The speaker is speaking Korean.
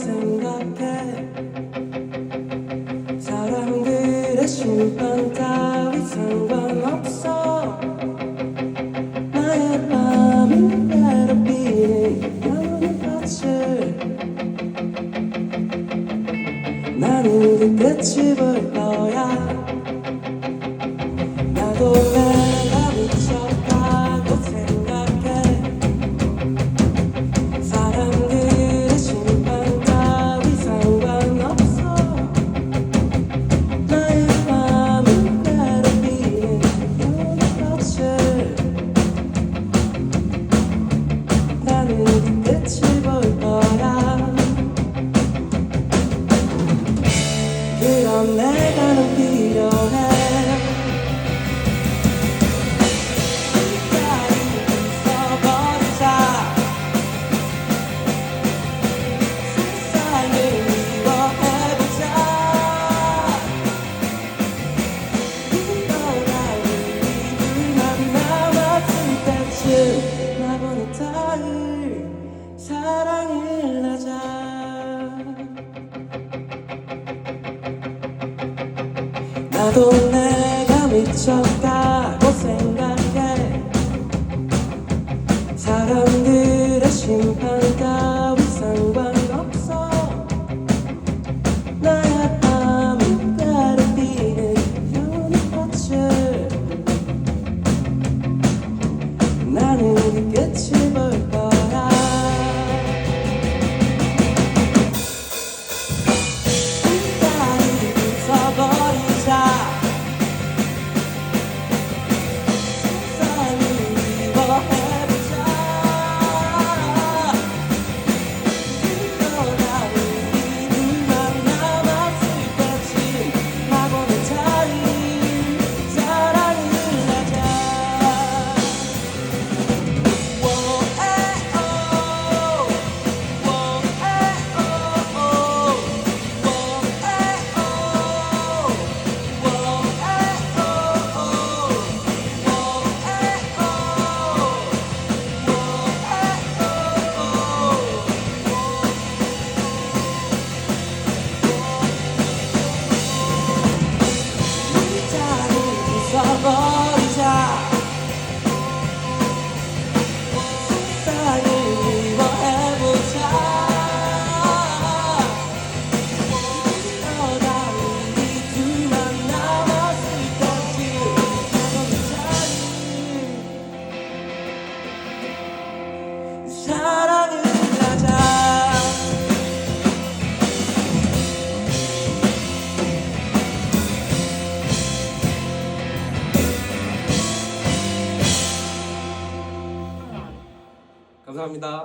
생각해. 사람들의 심판 따위 상관없어. 나의 밤이 괴롭히는 영원한 빛을. 나는 그때 집을 떠야. 사을 사랑을 하자. 나도 내가 미쳤다. 감사합니다.